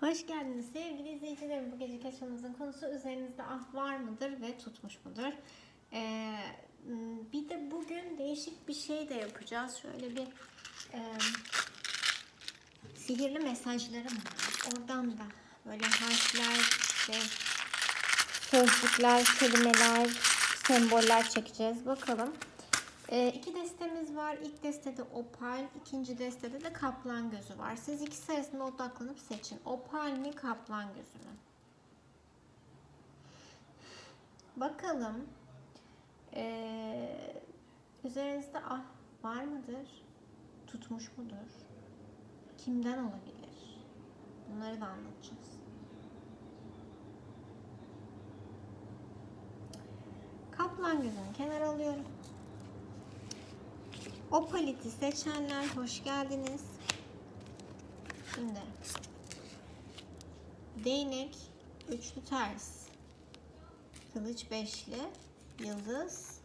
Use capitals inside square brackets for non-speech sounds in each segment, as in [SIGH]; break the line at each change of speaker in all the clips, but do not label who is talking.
Hoş geldiniz sevgili izleyicilerim. Bu gece kaçmamızın konusu üzerinizde ah var mıdır ve tutmuş mudur? Ee, bir de bugün değişik bir şey de yapacağız. Şöyle bir e, sihirli mesajlarım var. Oradan da böyle harfler, işte, sözcükler, kelimeler, semboller çekeceğiz. Bakalım. Ee, iki destemiz var. İlk destede opal, ikinci destede de kaplan gözü var. Siz ikisi arasında odaklanıp seçin. Opal mi, kaplan gözü mü? Bakalım. Ee, üzerinizde ah var mıdır? Tutmuş mudur? Kimden olabilir? Bunları da anlatacağız. Kaplan gözünü kenara alıyorum. Opaliti seçenler hoş geldiniz. Şimdi değnek üçlü ters, kılıç beşli, yıldız,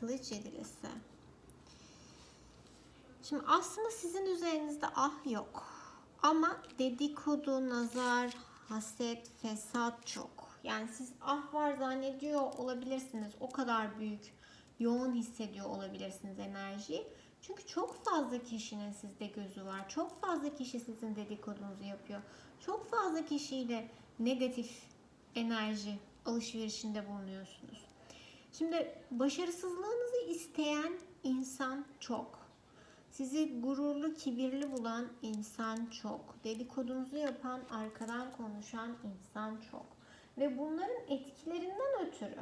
kılıç yedilisi. Şimdi aslında sizin üzerinizde ah yok. Ama dedikodu, nazar, haset, fesat çok. Yani siz ah var zannediyor olabilirsiniz. O kadar büyük yoğun hissediyor olabilirsiniz enerjiyi. Çünkü çok fazla kişinin sizde gözü var. Çok fazla kişi sizin dedikodunuzu yapıyor. Çok fazla kişiyle negatif enerji alışverişinde bulunuyorsunuz. Şimdi başarısızlığınızı isteyen insan çok. Sizi gururlu, kibirli bulan insan çok. Dedikodunuzu yapan, arkadan konuşan insan çok. Ve bunların etkilerinden ötürü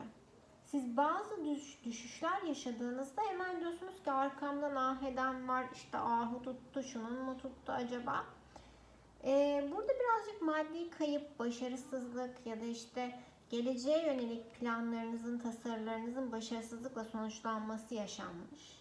siz bazı düş, düşüşler yaşadığınızda hemen diyorsunuz ki arkamdan ah eden var işte ahu tuttu şunun mu tuttu acaba? Ee, burada birazcık maddi kayıp, başarısızlık ya da işte geleceğe yönelik planlarınızın, tasarılarınızın başarısızlıkla sonuçlanması yaşanmış.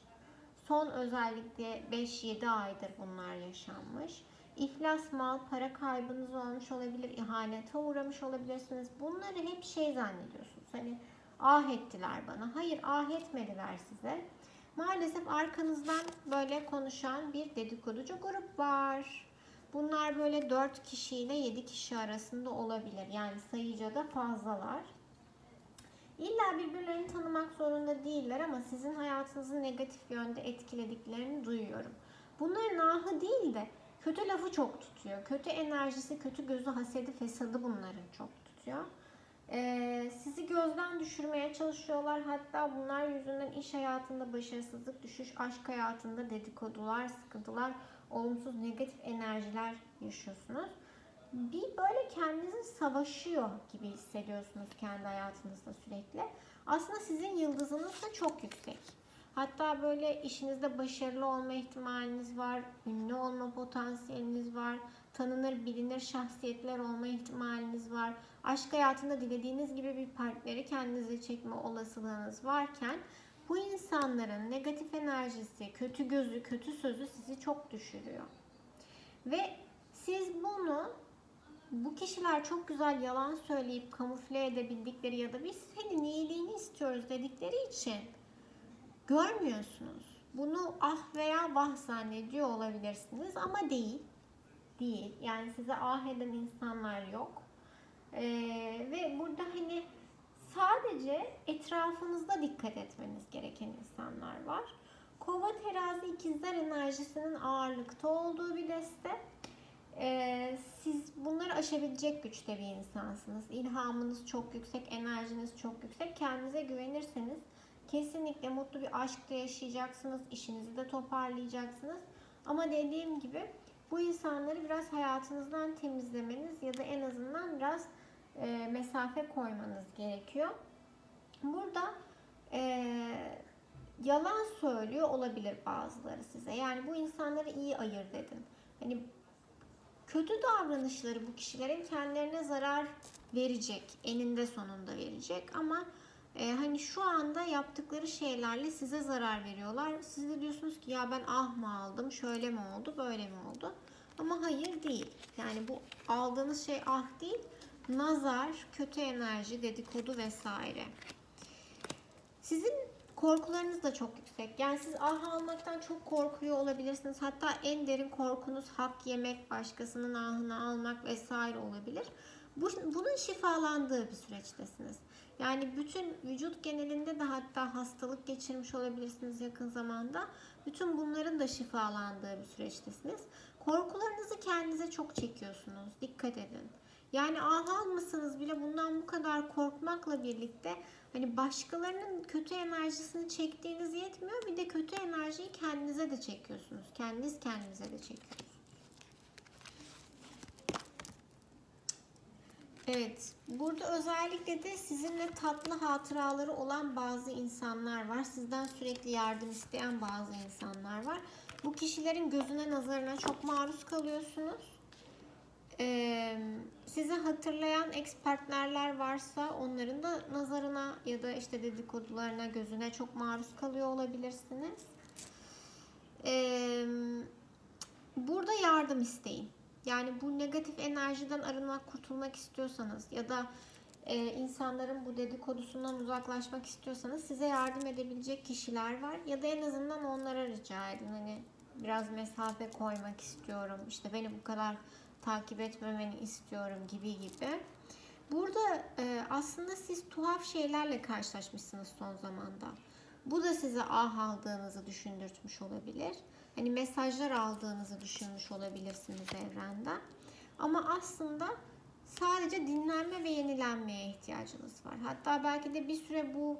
Son özellikle 5-7 aydır bunlar yaşanmış. İflas mal, para kaybınız olmuş olabilir, ihanete uğramış olabilirsiniz. Bunları hep şey zannediyorsunuz. Hani ah ettiler bana. Hayır ah etmediler size. Maalesef arkanızdan böyle konuşan bir dedikoducu grup var. Bunlar böyle 4 kişiyle 7 kişi arasında olabilir. Yani sayıca da fazlalar. İlla birbirlerini tanımak zorunda değiller ama sizin hayatınızı negatif yönde etkilediklerini duyuyorum. Bunların ahı değil de kötü lafı çok tutuyor. Kötü enerjisi, kötü gözü, hasedi, fesadı bunların çok tutuyor. Ee, sizi gözden düşürmeye çalışıyorlar. Hatta bunlar yüzünden iş hayatında başarısızlık, düşüş, aşk hayatında dedikodular, sıkıntılar, olumsuz negatif enerjiler yaşıyorsunuz. Bir böyle kendinizi savaşıyor gibi hissediyorsunuz kendi hayatınızda sürekli. Aslında sizin yıldızınız da çok yüksek. Hatta böyle işinizde başarılı olma ihtimaliniz var, ünlü olma potansiyeliniz var, tanınır, bilinir şahsiyetler olma ihtimaliniz var. Aşk hayatında dilediğiniz gibi bir partneri kendinize çekme olasılığınız varken bu insanların negatif enerjisi, kötü gözü, kötü sözü sizi çok düşürüyor. Ve siz bunu bu kişiler çok güzel yalan söyleyip kamufle edebildikleri ya da biz senin iyiliğini istiyoruz dedikleri için görmüyorsunuz. Bunu ah veya vah zannediyor olabilirsiniz ama değil. Değil. Yani size ah eden insanlar yok. Ee, ve burada hani sadece etrafınızda dikkat etmeniz gereken insanlar var. Kova terazi ikizler enerjisinin ağırlıkta olduğu bir deste. Ee, siz bunları aşabilecek güçte bir insansınız. İlhamınız çok yüksek, enerjiniz çok yüksek. Kendinize güvenirseniz kesinlikle mutlu bir aşkta yaşayacaksınız. işinizi de toparlayacaksınız. Ama dediğim gibi bu insanları biraz hayatınızdan temizlemeniz ya da en azından biraz e, mesafe koymanız gerekiyor. Burada e, yalan söylüyor olabilir bazıları size. Yani bu insanları iyi ayırt edin. Hani kötü davranışları bu kişilerin kendilerine zarar verecek, eninde sonunda verecek ama e, hani şu anda yaptıkları şeylerle size zarar veriyorlar. Siz de diyorsunuz ki ya ben ah mı aldım, şöyle mi oldu, böyle mi oldu? Ama hayır değil. Yani bu aldığınız şey ah değil, nazar, kötü enerji, dedikodu vesaire. Sizin Korkularınız da çok yüksek. Yani siz ah almaktan çok korkuyor olabilirsiniz. Hatta en derin korkunuz hak yemek, başkasının ahını almak vesaire olabilir. Bu, bunun şifalandığı bir süreçtesiniz. Yani bütün vücut genelinde de hatta hastalık geçirmiş olabilirsiniz yakın zamanda. Bütün bunların da şifalandığı bir süreçtesiniz. Korkularınızı kendinize çok çekiyorsunuz. Dikkat edin. Yani ah almasanız bile bundan bu kadar korkmakla birlikte hani başkalarının kötü enerjisini çektiğiniz yetmiyor. Bir de kötü enerjiyi kendinize de çekiyorsunuz. Kendiniz kendinize de çekiyorsunuz. Evet, burada özellikle de sizinle tatlı hatıraları olan bazı insanlar var. Sizden sürekli yardım isteyen bazı insanlar var. Bu kişilerin gözüne, nazarına çok maruz kalıyorsunuz. Ee, sizi hatırlayan ekspertlerler varsa onların da nazarına ya da işte dedikodularına, gözüne çok maruz kalıyor olabilirsiniz. Ee, burada yardım isteyin. Yani bu negatif enerjiden arınmak, kurtulmak istiyorsanız ya da e, insanların bu dedikodusundan uzaklaşmak istiyorsanız size yardım edebilecek kişiler var. Ya da en azından onlara rica edin. Hani biraz mesafe koymak istiyorum. İşte beni bu kadar takip etmemeni istiyorum gibi gibi. Burada e, aslında siz tuhaf şeylerle karşılaşmışsınız son zamanda. Bu da size ah aldığınızı düşündürtmüş olabilir. Hani mesajlar aldığınızı düşünmüş olabilirsiniz evrenden. Ama aslında sadece dinlenme ve yenilenmeye ihtiyacınız var. Hatta belki de bir süre bu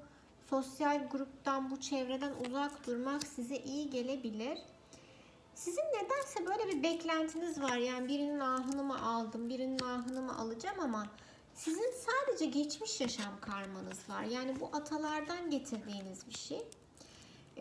sosyal gruptan, bu çevreden uzak durmak size iyi gelebilir. Sizin nedense böyle bir beklentiniz var. Yani birinin ahını mı aldım, birinin ahını mı alacağım ama sizin sadece geçmiş yaşam karmanız var. Yani bu atalardan getirdiğiniz bir şey.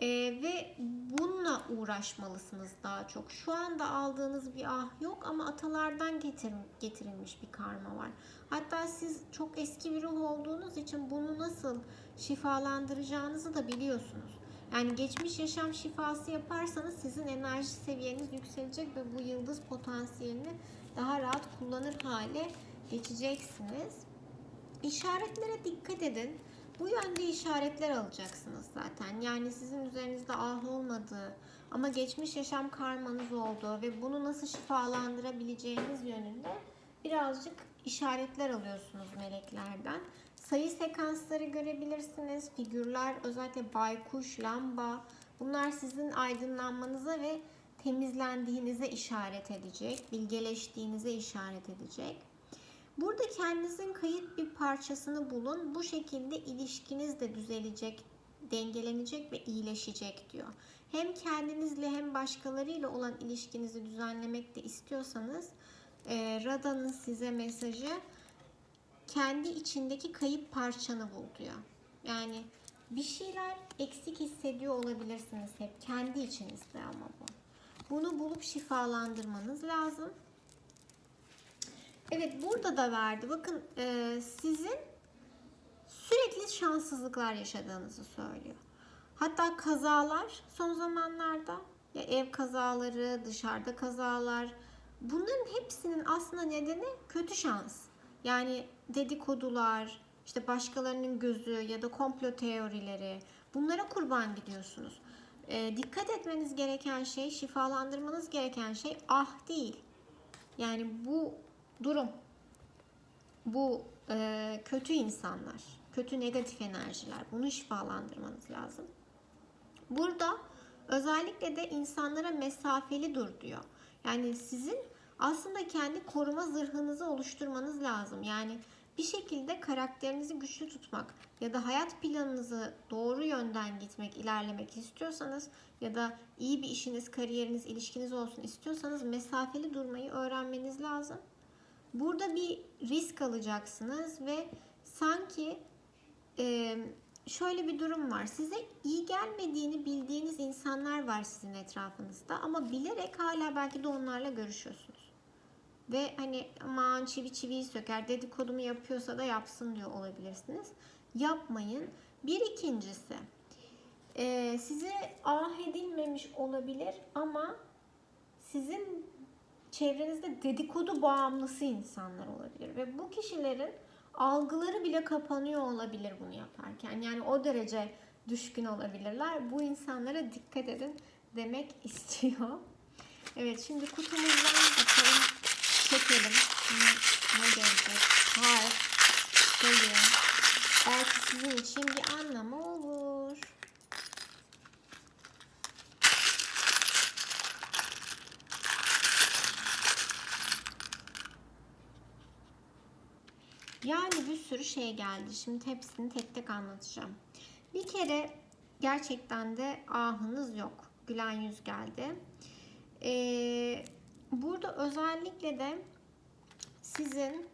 Ee, ve bununla uğraşmalısınız daha çok. Şu anda aldığınız bir ah yok ama atalardan getir, getirilmiş bir karma var. Hatta siz çok eski bir ruh olduğunuz için bunu nasıl şifalandıracağınızı da biliyorsunuz. Yani geçmiş yaşam şifası yaparsanız sizin enerji seviyeniz yükselecek ve bu yıldız potansiyelini daha rahat kullanır hale geçeceksiniz. İşaretlere dikkat edin. Bu yönde işaretler alacaksınız zaten. Yani sizin üzerinizde ah olmadığı ama geçmiş yaşam karmanız olduğu ve bunu nasıl şifalandırabileceğiniz yönünde birazcık işaretler alıyorsunuz meleklerden. Sayı sekansları görebilirsiniz. Figürler özellikle baykuş, lamba bunlar sizin aydınlanmanıza ve temizlendiğinize işaret edecek, bilgeleştiğinize işaret edecek. Burada kendinizin kayıt bir parçasını bulun. Bu şekilde ilişkiniz de düzelecek, dengelenecek ve iyileşecek diyor. Hem kendinizle hem başkalarıyla olan ilişkinizi düzenlemek de istiyorsanız e, Rada'nın size mesajı kendi içindeki kayıp parçanı bul diyor. Yani bir şeyler eksik hissediyor olabilirsiniz hep kendi içinizde ama bu. Bunu bulup şifalandırmanız lazım. Evet burada da verdi. Bakın e, sizin sürekli şanssızlıklar yaşadığınızı söylüyor. Hatta kazalar son zamanlarda ya ev kazaları, dışarıda kazalar bunların hepsinin aslında nedeni kötü şans. Yani dedikodular, işte başkalarının gözü ya da komplo teorileri bunlara kurban gidiyorsunuz. E, dikkat etmeniz gereken şey, şifalandırmanız gereken şey ah değil. Yani bu durum. Bu e, kötü insanlar, kötü negatif enerjiler. Bunu şifalandırmanız lazım. Burada özellikle de insanlara mesafeli dur diyor. Yani sizin aslında kendi koruma zırhınızı oluşturmanız lazım. Yani bir şekilde karakterinizi güçlü tutmak ya da hayat planınızı doğru yönden gitmek, ilerlemek istiyorsanız ya da iyi bir işiniz, kariyeriniz, ilişkiniz olsun istiyorsanız mesafeli durmayı öğrenmeniz lazım. Burada bir risk alacaksınız ve sanki e, şöyle bir durum var. Size iyi gelmediğini bildiğiniz insanlar var sizin etrafınızda ama bilerek hala belki de onlarla görüşüyorsunuz. Ve hani aman çivi çiviyi söker dedikodumu yapıyorsa da yapsın diyor olabilirsiniz. Yapmayın. Bir ikincisi e, size ah edilmemiş olabilir ama sizin çevrenizde dedikodu bağımlısı insanlar olabilir ve bu kişilerin algıları bile kapanıyor olabilir bunu yaparken. Yani o derece düşkün olabilirler. Bu insanlara dikkat edin demek [LAUGHS] istiyor. Evet şimdi kutumuzdan bakalım çekelim. Ne, ne gelecek? Harf, sayı. Belki sizin için bir anlamı olur. Yani bir sürü şey geldi. Şimdi hepsini tek tek anlatacağım. Bir kere gerçekten de ahınız yok. Gülen yüz geldi. Ee, burada özellikle de sizin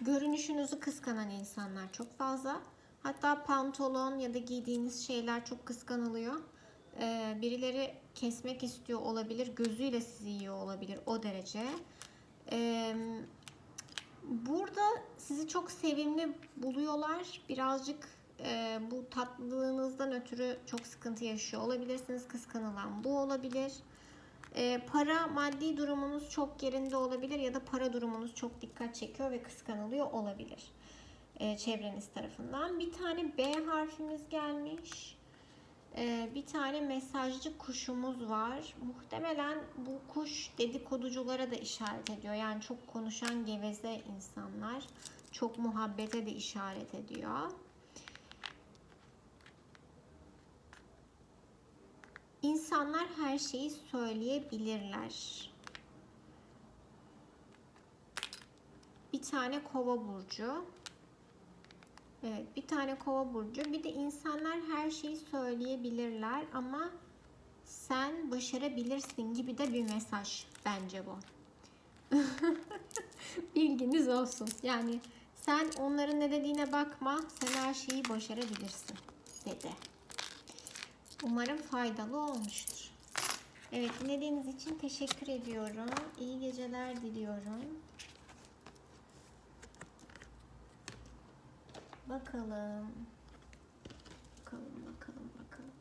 görünüşünüzü kıskanan insanlar çok fazla. Hatta pantolon ya da giydiğiniz şeyler çok kıskanılıyor. Ee, birileri kesmek istiyor olabilir. Gözüyle sizi yiyor olabilir o derece. Ee, burada sizi çok sevimli buluyorlar. Birazcık e, bu tatlılığınızdan ötürü çok sıkıntı yaşıyor olabilirsiniz. Kıskanılan bu olabilir. E, para maddi durumunuz çok yerinde olabilir ya da para durumunuz çok dikkat çekiyor ve kıskanılıyor olabilir e, çevreniz tarafından. Bir tane B harfimiz gelmiş. E, bir tane mesajcı kuşumuz var. Muhtemelen bu kuş dedikoduculara da işaret ediyor. Yani çok konuşan geveze insanlar. Çok muhabbete de işaret ediyor. İnsanlar her şeyi söyleyebilirler. Bir tane kova burcu. Evet, bir tane kova burcu. Bir de insanlar her şeyi söyleyebilirler ama sen başarabilirsin gibi de bir mesaj bence bu. [LAUGHS] Bilginiz olsun. Yani sen onların ne dediğine bakma. Sen her şeyi başarabilirsin dedi. Umarım faydalı olmuştur. Evet dinlediğiniz için teşekkür ediyorum. İyi geceler diliyorum. Bakalım. Bakalım bakalım bakalım.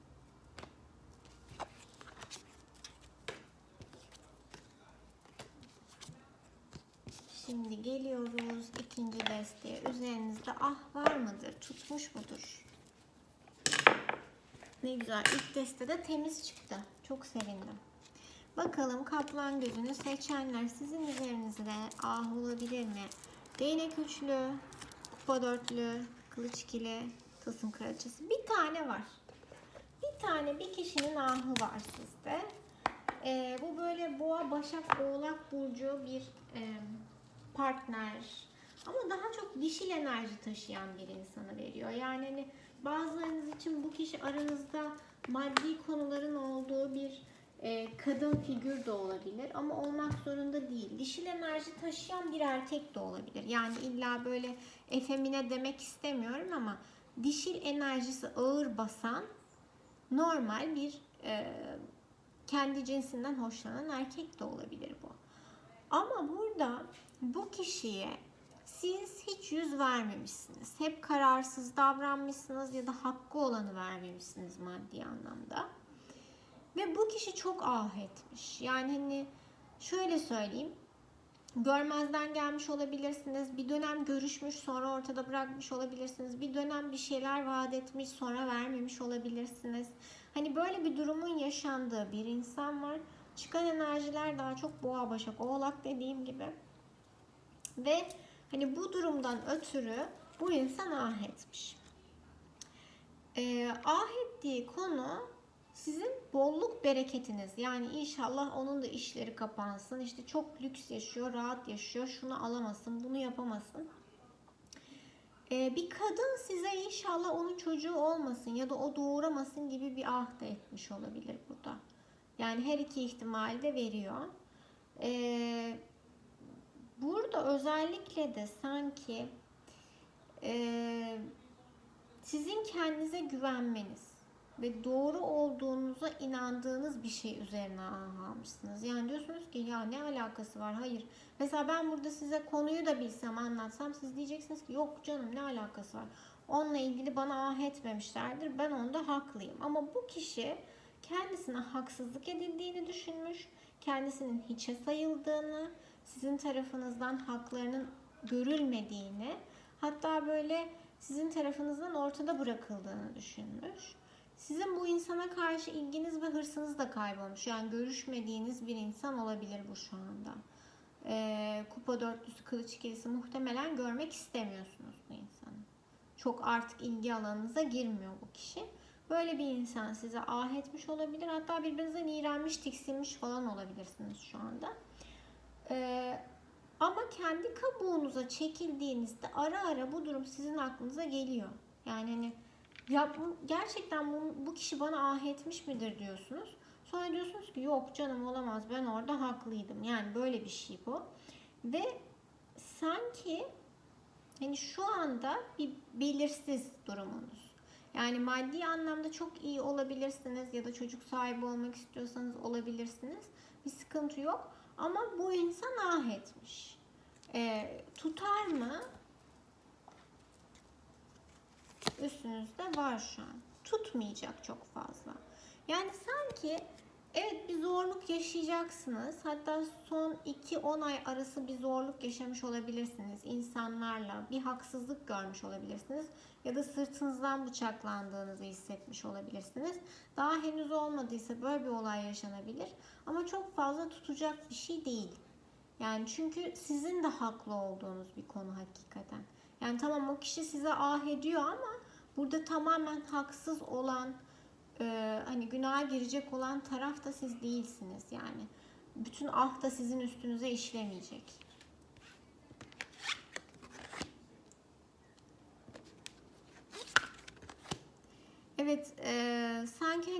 Şimdi geliyoruz ikinci desteğe. Üzerinizde ah var mıdır? Tutmuş mudur? Ne güzel. İlk destede temiz çıktı. Çok sevindim. Bakalım kaplan gözünü seçenler sizin üzerinizde ah olabilir mi? Değnek üçlü, kupa dörtlü, kılıç ikili, tılsım kraliçesi. Bir tane var. Bir tane bir kişinin ahı var sizde. Ee, bu böyle boğa, başak, oğlak burcu bir e, partner. Ama daha çok dişil enerji taşıyan bir insana veriyor. Yani hani bazılarınız için bu kişi aranızda maddi konuların olduğu bir e, kadın figür de olabilir ama olmak zorunda değil. Dişil enerji taşıyan bir erkek de olabilir. Yani illa böyle efemine demek istemiyorum ama dişil enerjisi ağır basan normal bir e, kendi cinsinden hoşlanan erkek de olabilir bu. Ama burada bu kişiye siz hiç yüz vermemişsiniz. Hep kararsız davranmışsınız ya da hakkı olanı vermemişsiniz maddi anlamda. Ve bu kişi çok ah etmiş. Yani hani şöyle söyleyeyim. Görmezden gelmiş olabilirsiniz. Bir dönem görüşmüş sonra ortada bırakmış olabilirsiniz. Bir dönem bir şeyler vaat etmiş sonra vermemiş olabilirsiniz. Hani böyle bir durumun yaşandığı bir insan var. Çıkan enerjiler daha çok boğa başak oğlak dediğim gibi. Ve hani bu durumdan ötürü bu insan ah etmiş. Ee, ah ettiği konu sizin bolluk bereketiniz. Yani inşallah onun da işleri kapansın. İşte çok lüks yaşıyor, rahat yaşıyor. Şunu alamasın, bunu yapamasın. Ee, bir kadın size inşallah onun çocuğu olmasın ya da o doğuramasın gibi bir ah da etmiş olabilir burada. Yani her iki ihtimali de veriyor. Ee, burada özellikle de sanki e, sizin kendinize güvenmeniz ve doğru olduğunuza inandığınız bir şey üzerine almışsınız. Yani diyorsunuz ki ya ne alakası var? Hayır. Mesela ben burada size konuyu da bilsem anlatsam siz diyeceksiniz ki yok canım ne alakası var? Onunla ilgili bana ah etmemişlerdir. Ben onda haklıyım. Ama bu kişi kendisine haksızlık edildiğini düşünmüş. Kendisinin hiçe sayıldığını, sizin tarafınızdan haklarının görülmediğini, hatta böyle sizin tarafınızdan ortada bırakıldığını düşünmüş. Sizin bu insana karşı ilginiz ve hırsınız da kaybolmuş. Yani görüşmediğiniz bir insan olabilir bu şu anda. Ee, kupa dörtlüsü, kılıç ikilisi muhtemelen görmek istemiyorsunuz bu insanı. Çok artık ilgi alanınıza girmiyor bu kişi. Böyle bir insan size ah etmiş olabilir. Hatta birbirinizden iğrenmiş, tiksinmiş falan olabilirsiniz şu anda. Ee, ama kendi kabuğunuza çekildiğinizde ara ara bu durum sizin aklınıza geliyor. Yani hani ya bu- gerçekten bu, bu kişi bana ah etmiş midir diyorsunuz. Sonra diyorsunuz ki yok canım olamaz ben orada haklıydım. Yani böyle bir şey bu. Ve sanki hani şu anda bir belirsiz durumunuz. Yani maddi anlamda çok iyi olabilirsiniz ya da çocuk sahibi olmak istiyorsanız olabilirsiniz. Bir sıkıntı yok. Ama bu insan ah etmiş. Ee, tutar mı? Üstünüzde var şu an. Tutmayacak çok fazla. Yani sanki evet bir zorluk yaşayacaksınız. Hatta son 2-10 ay arası bir zorluk yaşamış olabilirsiniz. insanlarla bir haksızlık görmüş olabilirsiniz. Ya da sırtınızdan bıçaklandığınızı hissetmiş olabilirsiniz. Daha henüz olmadıysa böyle bir olay yaşanabilir. Ama çok fazla tutacak bir şey değil. Yani çünkü sizin de haklı olduğunuz bir konu hakikaten. Yani tamam o kişi size ah ediyor ama burada tamamen haksız olan e, hani günaha girecek olan taraf da siz değilsiniz yani. Bütün ah da sizin üstünüze işlemeyecek. Evet, e, sanki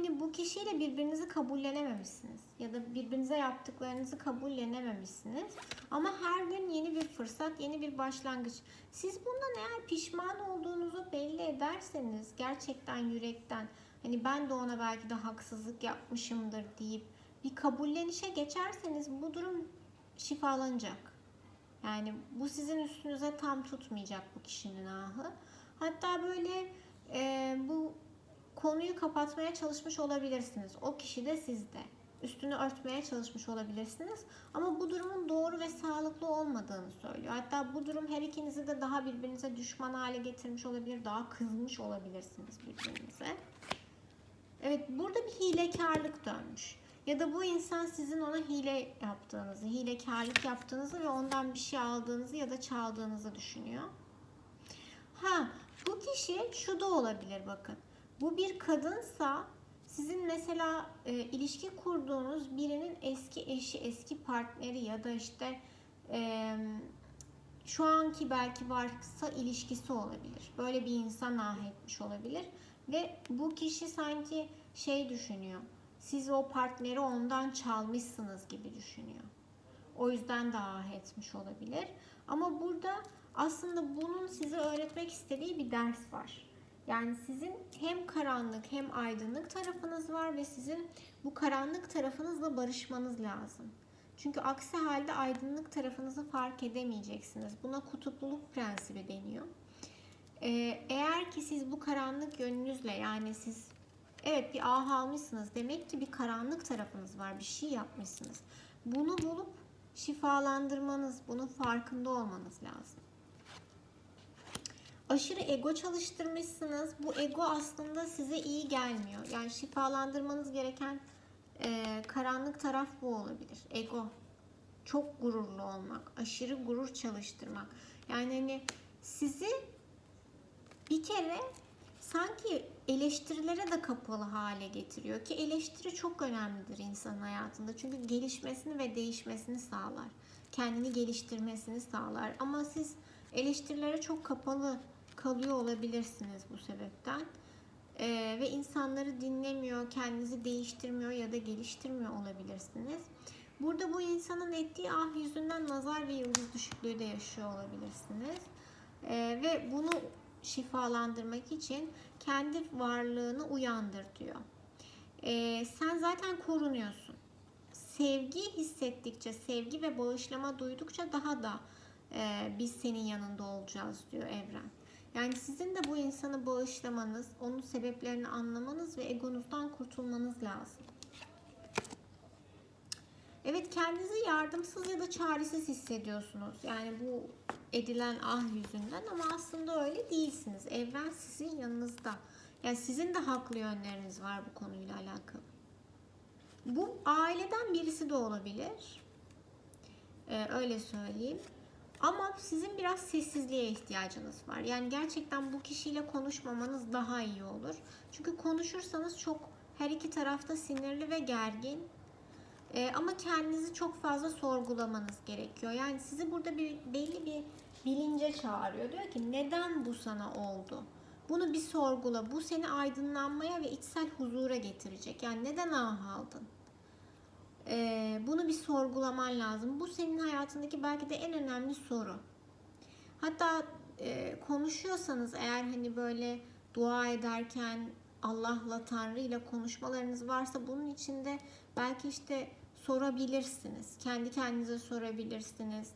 kişiyle birbirinizi kabullenememişsiniz ya da birbirinize yaptıklarınızı kabullenememişsiniz. Ama her gün yeni bir fırsat, yeni bir başlangıç. Siz bundan eğer pişman olduğunuzu belli ederseniz gerçekten yürekten hani ben de ona belki de haksızlık yapmışımdır deyip bir kabullenişe geçerseniz bu durum şifalanacak. Yani bu sizin üstünüze tam tutmayacak bu kişinin ahı. Hatta böyle e, bu konuyu kapatmaya çalışmış olabilirsiniz. O kişi de sizde. Üstünü örtmeye çalışmış olabilirsiniz. Ama bu durumun doğru ve sağlıklı olmadığını söylüyor. Hatta bu durum her ikinizi de daha birbirinize düşman hale getirmiş olabilir. Daha kızmış olabilirsiniz birbirinize. Evet burada bir hilekarlık dönmüş. Ya da bu insan sizin ona hile yaptığınızı, hilekarlık yaptığınızı ve ondan bir şey aldığınızı ya da çaldığınızı düşünüyor. Ha bu kişi şu da olabilir bakın. Bu bir kadınsa sizin mesela e, ilişki kurduğunuz birinin eski eşi, eski partneri ya da işte e, şu anki belki varsa ilişkisi olabilir. Böyle bir insan ah etmiş olabilir. Ve bu kişi sanki şey düşünüyor. Siz o partneri ondan çalmışsınız gibi düşünüyor. O yüzden de ah etmiş olabilir. Ama burada aslında bunun size öğretmek istediği bir ders var. Yani sizin hem karanlık hem aydınlık tarafınız var ve sizin bu karanlık tarafınızla barışmanız lazım. Çünkü aksi halde aydınlık tarafınızı fark edemeyeceksiniz. Buna kutupluluk prensibi deniyor. Ee, eğer ki siz bu karanlık yönünüzle yani siz evet bir ah almışsınız demek ki bir karanlık tarafınız var bir şey yapmışsınız. Bunu bulup şifalandırmanız, bunun farkında olmanız lazım aşırı ego çalıştırmışsınız. Bu ego aslında size iyi gelmiyor. Yani şifalandırmanız gereken e, karanlık taraf bu olabilir. Ego. Çok gururlu olmak, aşırı gurur çalıştırmak. Yani hani sizi bir kere sanki eleştirilere de kapalı hale getiriyor ki eleştiri çok önemlidir insanın hayatında. Çünkü gelişmesini ve değişmesini sağlar. Kendini geliştirmesini sağlar. Ama siz eleştirilere çok kapalı kalıyor olabilirsiniz bu sebepten. Ee, ve insanları dinlemiyor, kendinizi değiştirmiyor ya da geliştirmiyor olabilirsiniz. Burada bu insanın ettiği ah yüzünden nazar ve yıldız düşüklüğü de yaşıyor olabilirsiniz. Ee, ve bunu şifalandırmak için kendi varlığını uyandır diyor. Ee, sen zaten korunuyorsun. Sevgi hissettikçe, sevgi ve bağışlama duydukça daha da e, biz senin yanında olacağız diyor evren. Yani sizin de bu insanı bağışlamanız, onun sebeplerini anlamanız ve egonuzdan kurtulmanız lazım. Evet kendinizi yardımsız ya da çaresiz hissediyorsunuz. Yani bu edilen ah yüzünden ama aslında öyle değilsiniz. Evren sizin yanınızda. Yani sizin de haklı yönleriniz var bu konuyla alakalı. Bu aileden birisi de olabilir. Ee, öyle söyleyeyim. Ama sizin biraz sessizliğe ihtiyacınız var. Yani gerçekten bu kişiyle konuşmamanız daha iyi olur. Çünkü konuşursanız çok her iki tarafta sinirli ve gergin. Ee, ama kendinizi çok fazla sorgulamanız gerekiyor. Yani sizi burada bir belli bir bilince çağırıyor. Diyor ki neden bu sana oldu? Bunu bir sorgula. Bu seni aydınlanmaya ve içsel huzura getirecek. Yani neden ah aldın? Ee, bunu bir sorgulaman lazım. Bu senin hayatındaki belki de en önemli soru. Hatta e, konuşuyorsanız eğer hani böyle dua ederken Allah'la Tanrı ile konuşmalarınız varsa bunun içinde belki işte sorabilirsiniz. Kendi kendinize sorabilirsiniz.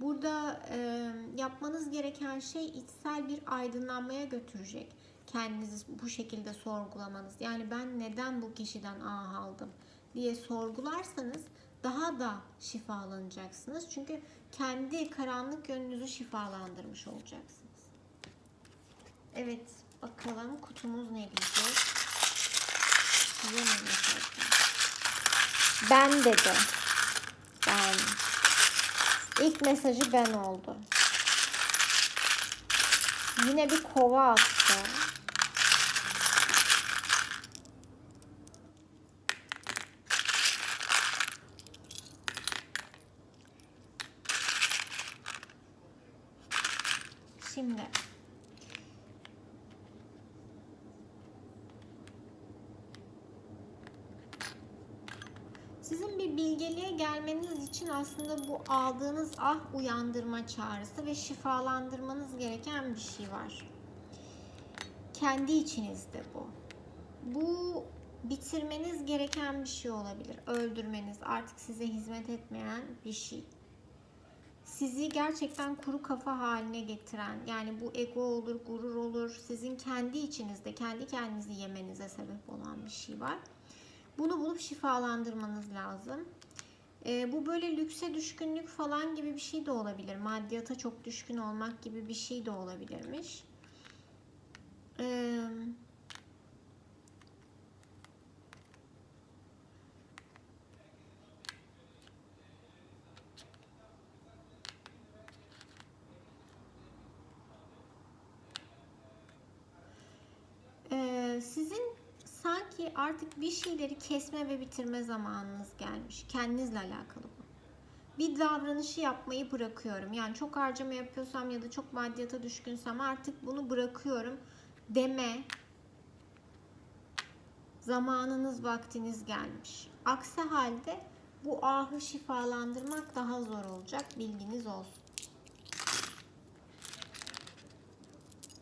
Burada e, yapmanız gereken şey içsel bir aydınlanmaya götürecek. Kendinizi bu şekilde sorgulamanız. Yani ben neden bu kişiden ah aldım diye sorgularsanız daha da şifalanacaksınız. Çünkü kendi karanlık yönünüzü şifalandırmış olacaksınız. Evet, bakalım kutumuz ne diyecek? Ben dedi. Ben. İlk mesajı ben oldu. Yine bir kova attı. Şimdi Sizin bir bilgeliğe gelmeniz için aslında bu aldığınız ah uyandırma çağrısı ve şifalandırmanız gereken bir şey var. Kendi içinizde bu. Bu bitirmeniz gereken bir şey olabilir. Öldürmeniz, artık size hizmet etmeyen bir şey. Sizi gerçekten kuru kafa haline getiren, yani bu ego olur, gurur olur, sizin kendi içinizde, kendi kendinizi yemenize sebep olan bir şey var. Bunu bulup şifalandırmanız lazım. Ee, bu böyle lükse düşkünlük falan gibi bir şey de olabilir. Maddiyata çok düşkün olmak gibi bir şey de olabilirmiş. Ee, Ee, sizin sanki artık bir şeyleri kesme ve bitirme zamanınız gelmiş. Kendinizle alakalı bu. Bir davranışı yapmayı bırakıyorum. Yani çok harcama yapıyorsam ya da çok maddiyata düşkünsem artık bunu bırakıyorum deme zamanınız, vaktiniz gelmiş. Aksi halde bu ahı şifalandırmak daha zor olacak. Bilginiz olsun.